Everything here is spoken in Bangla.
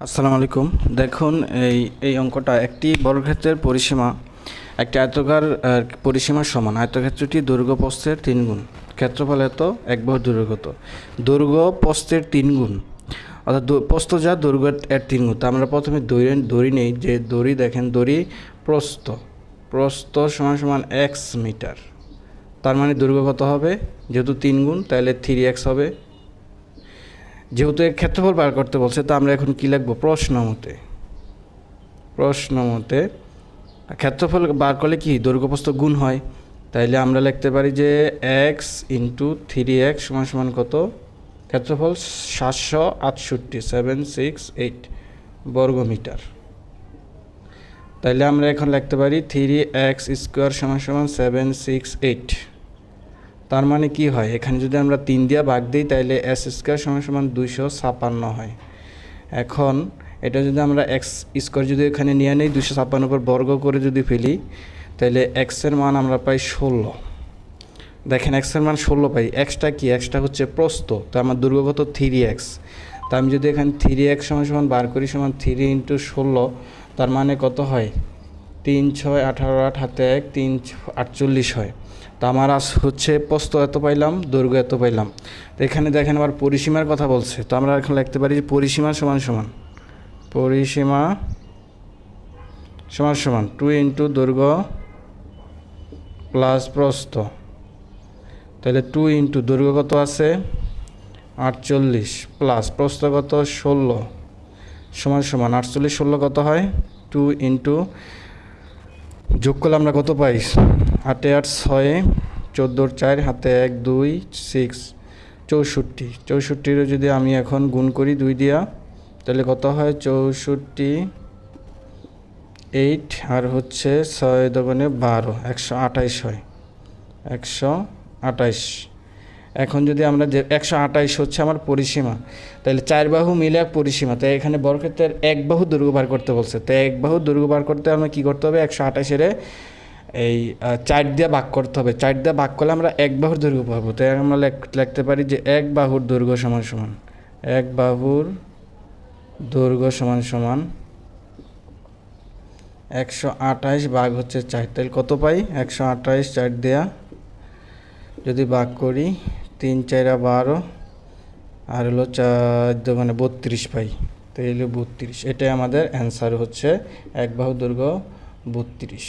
আসসালামু আলাইকুম। দেখুন, এই এই অঙ্কটা একটি বর্গক্ষেত্রের পরিসীমা, একটি আয়তকার পরিসীমার সমান। আয়তক্ষেত্রটি দৈর্ঘ্য প্রস্থের তিন গুণ। ক্ষেত্রফল এত, এক বাহু দৈর্ঘ্য কত দৈর্ঘ্য প্রস্থের তিন গুণ। অর্থাৎ প্রস্থ যা দৈর্ঘ্য এর তিন গুণ। তা আমরা প্রথমে দড়ি দড়ি নেই, যে দড়ি দেখেন, দড়ি প্রস্থ। প্রস্থ সমান সমান এক্স মিটার। তার মানে দৈর্ঘ্য কত হবে? যেহেতু তিন গুণ, তাহলে থ্রি এক্স হবে। যেহেতু এর ক্ষেত্রফল বার করতে বলছে, তো আমরা এখন কি লিখব? প্রশ্ন মতে। প্রশ্ন মতে, ক্ষেত্রফল বার করলে কি? দৈর্ঘ্যপ্রস্থ গুণ হয়। তাইলে আমরা লিখতে পারি যে এক্স ইন্টু থ্রি এক্স সমান সমান কত? ক্ষেত্রফল সাতশো আটষট্টি সেভেন সিক্স এইট বর্গমিটার। তাইলে আমরা এখন লিখতে পারি থ্রি এক্স স্কোয়ার সমান সমান সেভেন সিক্স এইট তার মানে কি হয়? এখানে যদি আমরা তিন দিয়া ভাগ দিই তাহলে এস স্কোয়ার সমান সমান দুইশো ছাপান্ন হয়। এখন এটা যদি আমরা এক্স স্কোয়ার যদি এখানে নিয়ে নিই দুশো ছাপ্পান্ন উপর বর্গ করে যদি ফেলি তাহলে এক্সের মান আমরা পাই ষোলো। দেখেন এক্সের মান ষোলো পাই। এক্সটা কি? এক্সটা হচ্ছে প্রস্ত তো আমার দুর্গগত থ্রি এক্স। তা আমি যদি এখানে থ্রি এক্স সমান সমান বার করি সমান থ্রি ইন্টু ষোলো, তার মানে কত হয়? তিন ছয় আঠারো আট হাতে এক, তিন আটচল্লিশ হয়। তো আমার আজ হচ্ছে প্রস্থ এত পাইলাম, দৈর্ঘ্য এত পাইলাম। তো এখানে দেখেন আবার পরিসীমার কথা বলছে। তো আমরা এখন লিখতে পারি যে পরিসীমা সমান সমান। পরিসীমা সমান সমান টু ইন্টু দৈর্ঘ্য প্লাস প্রস্থ। তাহলে টু ইন্টু দৈর্ঘ্য কত আছে? আটচল্লিশ প্লাস প্রস্থ কত? ষোলো। সমান সমান আটচল্লিশ, ষোলো কত হয়? টু ইন্টু যোগ করলে আমরা কত পাই? আটে আট ছয়ে চোদ্দোর চার, হাতে এক, দুই সিক্স চৌষট্টি। চৌষট্টির যদি আমি এখন গুণ করি দুই দিয়া, তাহলে কত হয়? চৌষট্টি এইট আর হচ্ছে ছয় দোকানে বারো, একশো আঠাইশ হয়। একশো আঠাইশ। এখন যদি আমরা যে একশো আঠাইশ হচ্ছে আমার পরিসীমা তাহলে চার বাহু মিলে এক পরিসীমা। তাই এখানে বর্গক্ষেত্রের এক বাহু দৈর্ঘ্য বার করতে বলছে। তো এক বাহু দুর্গ বার করতে আমরা কী করতে হবে? একশো আঠাইশের এই চার দিয়ে ভাগ করতে হবে। চার দিয়ে ভাগ করলে আমরা এক বাহুর দৈর্ঘ্য পাবো। তাই আমরা লেখ- লিখতে পারি যে এক বাহুর দৈর্ঘ্য সমান সমান, এক বাহুর দৈর্ঘ্য সমান সমান একশো আঠাইশ ভাগ হচ্ছে চার। তাহলে কত পাই? একশো আঠাইশ চার দেয়া যদি ভাগ করি তিন চাইরা বারো। আর হলো চার মানে বত্রিশ পাই তো এলো বত্রিশ। এটাই আমাদের অ্যান্সার হচ্ছে এক বাহু দুর্গ বত্রিশ।